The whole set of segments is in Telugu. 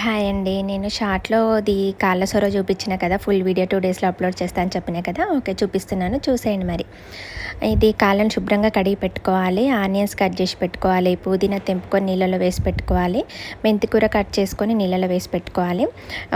హాయ్ అండి. నేను షార్ట్లో ది కాళ్ళ సొర చూపించిన కదా ఫుల్ వీడియో టూ డేస్లో అప్లోడ్ చేస్తా అని చెప్పిన కదా ఓకే చూపిస్తున్నాను చూసేయండి మరి. ఇది కాళ్ళను శుభ్రంగా కడిగి పెట్టుకోవాలి ఆనియన్స్ కట్ చేసి పెట్టుకోవాలి పుదీనా తెంపుకొని నీళ్ళలో వేసి పెట్టుకోవాలి మెంతికూర కట్ చేసుకొని నీళ్ళలో వేసి పెట్టుకోవాలి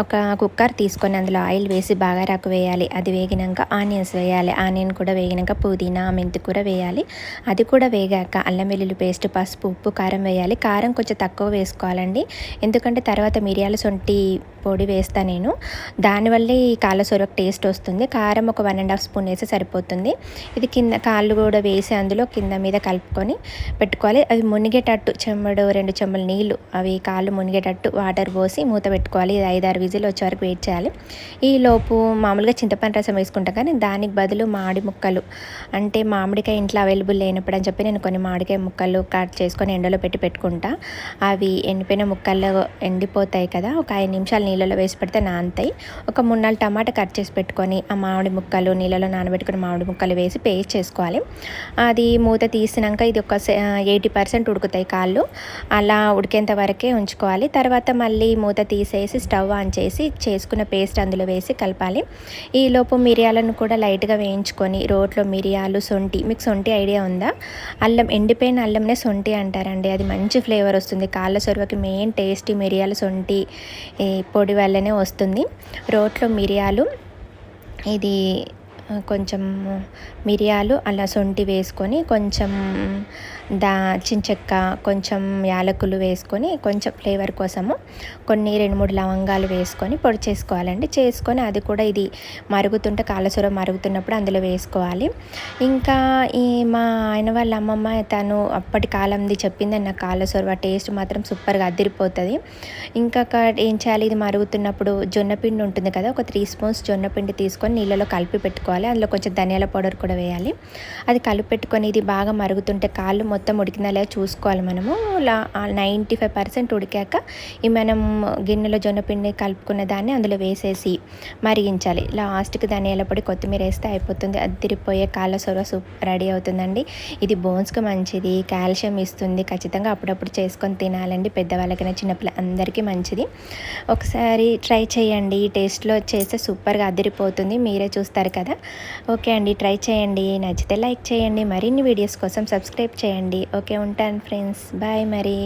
ఒక కుక్కర్ తీసుకొని అందులో ఆయిల్ వేసి బాగా రాకు వేయాలి అది వేగినాక ఆనియన్స్ వేయాలి ఆనియన్ కూడా వేగినాక పుదీనా మెంతికూర వేయాలి అది కూడా వేగాక అల్లం వెల్లుల్లి పేస్ట్ పసుపు ఉప్పు కారం వేయాలి కారం కొంచెం తక్కువ వేసుకోవాలండి ఎందుకంటే తర్వాత మిరియాల సొంటి పొడి వేస్తాను నేను. దానివల్లే ఈ కాళ్ళ సొరకు టేస్ట్ వస్తుంది. కారం ఒక వన్ అండ్ హాఫ్ స్పూన్ వేస్తే సరిపోతుంది. ఇది కింద కాళ్ళు కూడా వేసి అందులో కింద మీద కలుపుకొని పెట్టుకోవాలి. అవి మునిగేటట్టు చెమ్మడు రెండు చెమ్మలు నీళ్ళు అవి కాళ్ళు మునిగేటట్టు వాటర్ పోసి మూత పెట్టుకోవాలి. ఇది ఐదారు విజిల్ వచ్చే వరకు వెయిట్ చేయాలి. ఈ లోపు మామూలుగా చింతపండు రసం వేసుకుంటాం కానీ దానికి బదులు మామిడి ముక్కలు అంటే మామిడికాయ ఇంట్లో అవైలబుల్ లేనప్పుడు అని చెప్పి నేను కొన్ని మామిడికాయ ముక్కలు కట్ చేసుకొని ఎండలో పెట్టి పెట్టుకుంటా. అవి ఎండిపోయిన ముక్కల్లో ఎండిపోతాయి. కదా ఒక ఐదు నిమిషాలు నీళ్ళలో వేసి పెడితే నానతాయి. ఒక మూడు నాలుగు టమాటా కట్ చేసి పెట్టుకొని ఆ మామిడి ముక్కలు నీళ్ళలో నానబెట్టుకుని మామిడి ముక్కలు వేసి పేస్ట్ చేసుకోవాలి. అది మూత తీసినాక ఇది ఒక ఎయిటీ పర్సెంట్ ఉడుకుతాయి కాళ్ళు. అలా ఉడికేంత వరకే ఉంచుకోవాలి. తర్వాత మళ్ళీ మూత తీసేసి స్టవ్ ఆన్ చేసి చేసుకున్న పేస్ట్ అందులో వేసి కలపాలి. ఈలోపు మిరియాలను కూడా లైట్గా వేయించుకొని రోట్లో మిరియాలు సొంటి మీకు సొంటి ఐడియా ఉందా? అల్లం ఎండిపోయిన అల్లంనే సొంటి అంటారండి. అది మంచి ఫ్లేవర్ వస్తుంది. కాళ్ళ సొరవకి మెయిన్ టేస్టీ మిరియాలు సొంటి. పొడి వల్లనే వస్తుంది. రోట్లో మిరియాలు ఇది కొంచెం మిరియాలు అలా సొంటి వేసుకొని కొంచెం దా చించెక్క కొంచెం యాలకులు వేసుకొని కొంచెం ఫ్లేవర్ కోసము కొన్ని రెండు మూడు లవంగాలు వేసుకొని పొడి చేసుకోవాలండి. చేసుకొని అది కూడా ఇది మరుగుతుంటే కాలసూర మరుగుతున్నప్పుడు అందులో వేసుకోవాలి. ఇంకా ఈ మా ఆయన వాళ్ళ అమ్మమ్మ తను అప్పటి కాలంది చెప్పింది నాకు కాలసూర టేస్ట్ మాత్రం సూపర్గా అదిరిపోతుంది. ఇంకా ఏం చేయాలి? ఇది మరుగుతున్నప్పుడు జొన్నపిండి ఉంటుంది కదా ఒక త్రీ స్పూన్స్ జొన్నపిండి తీసుకొని నీళ్ళలో కలిపి పెట్టుకోవాలి. అందులో కొంచెం ధనియాల పౌడర్ కూడా వేయాలి. అది కలిపి పెట్టుకొని ఇది బాగా మరుగుతుంటే కాళ్ళు మొత్తం ఉడికిందా చూసుకోవాలి మనము. నైంటీ ఫైవ్ పర్సెంట్ ఉడికాక ఈ మనం గిన్నెలో జొన్నపిండి కలుపుకున్న దాన్ని అందులో వేసేసి మరిగించాలి. లాస్ట్కి ధనియాల పొడి కొత్తిమీర వేస్తే అయిపోతుంది. అదిరిపోయే కాళ్ళ సొర సూప్ రెడీ అవుతుందండి. ఇది బోన్స్కి మంచిది కాల్షియం ఇస్తుంది. ఖచ్చితంగా అప్పుడప్పుడు చేసుకొని తినాలండి. పెద్దవాళ్ళకైనా చిన్నపిల్ల అందరికీ మంచిది. ఒకసారి ట్రై చేయండి. ఈ టేస్ట్లో చేస్తే సూపర్గా అదిరిపోతుంది. మీరే చూస్తారు కదా. ఓకే అండి ట్రై చేయండి. నచ్చితే లైక్ చేయండి. మరిన్ని వీడియోస్ కోసం సబ్స్క్రైబ్ చేయండి. ఓకే ఉంటాను ఫ్రెండ్స్. బాయ్ మరి.